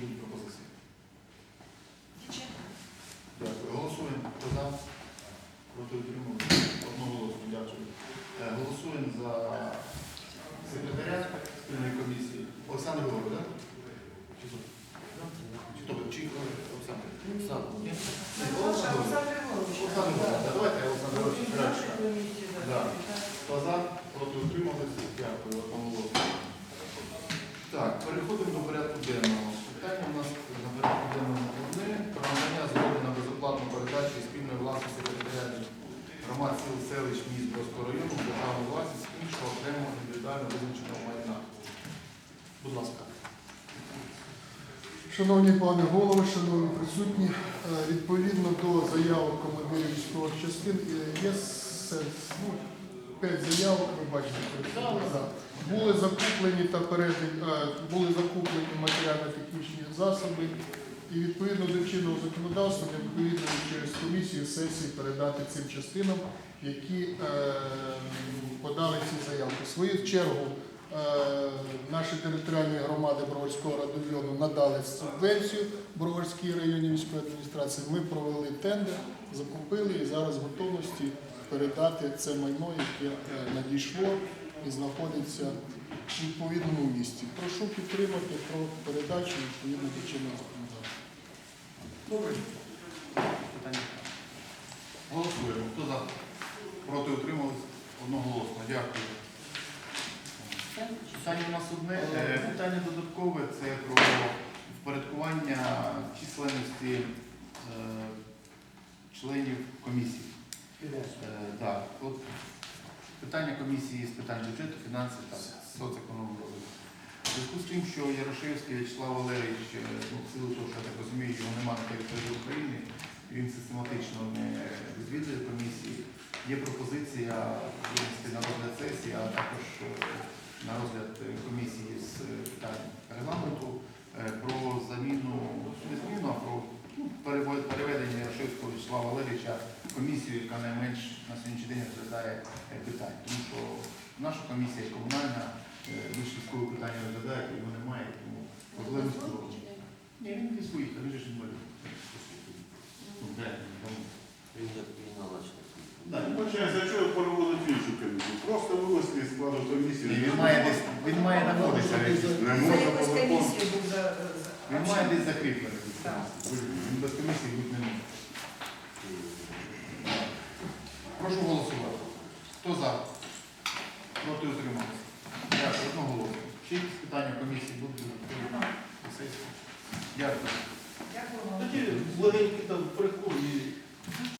Будуть пропозиції? Дякую. Голосуємо. Хто за? Проти утримали? Одноголосно. Дякую. Е, Голосуємо за секретаря спільної комісії. Олександр Григорович, так? Чи хто? Чи хто? Чи Олександр? Олександр. Ні? Олександр Григорович. Олександр. Давайте Олександр Григорович. краще. Хто за? Проти утрималися? Дякую. Одноголосно. Так, переходимо до порядку денного. Питання у нас на порядку про надання згоди на безоплатну передачу спільної власності територіальних громад сіл селищ міст Бродського району в державну власність іншого окремого індивідуально визначеного майна. Будь ласка. Шановні пане голови, шановні присутні, е, відповідно до заявок командирів військових частин є сенс. П'ять заявок, ви бачите, були закуплені та е, були закуплені матеріально-технічні засоби, і відповідно до чинного законодавства необхідно через комісію сесії передати цим частинам, які е, подали ці заявки. В свою чергу наші територіальні громади Броварського району надали субвенцію Броварській районній військовій адміністрації. Ми провели тендер, закупили і зараз в готовності передати це майно, яке е, надійшло і знаходиться в відповідному місці. Прошу підтримати про передачу відповідно до чинного законодавства. Добре. Питання. Голосуємо. Хто за? Проти утримались? Одноголосно. Дякую. Питання у нас одне. Е, Питання додаткове це про впорядкування численності е, членів комісії. Е, Так, от питання комісії з питань бюджету, фінансів та соцекономії розвитку. У зв'язку з тим, що Ярошевський Вячеслав Валерійович, е, ну, в силу того, що я так розумію, його немає на території України, він систематично не відвідує комісії. Є пропозиція винести на розгляд сесії, а також е, на розгляд комісії з питань регламенту е, про заміну, не заміну, а про ну, переведення Ярошевського Вячеслава Валерійовича в комісію, яка найменш на сьогоднішній день розглядає е, питань. Тому що наша комісія комунальна, е, військові питання розглядає, його немає, тому проблеми з цього. Ні, він не своїх, він же ж інвалід. Він як війна Да, він Почається, а чого переводить іншу комісію? Просто складу комісії. Ні, Він має десь, він має наводитися. Не За можна якусь по закону. комісію був за... за- Він має десь закріплений. Так. Він без комісії бути не може. Прошу голосувати. Хто за? Проти утримався. Дякую. Одноголосно. Чи якісь питання комісії будуть? Нема. Сесії? Дякую. Дякую. Тоді легенькі там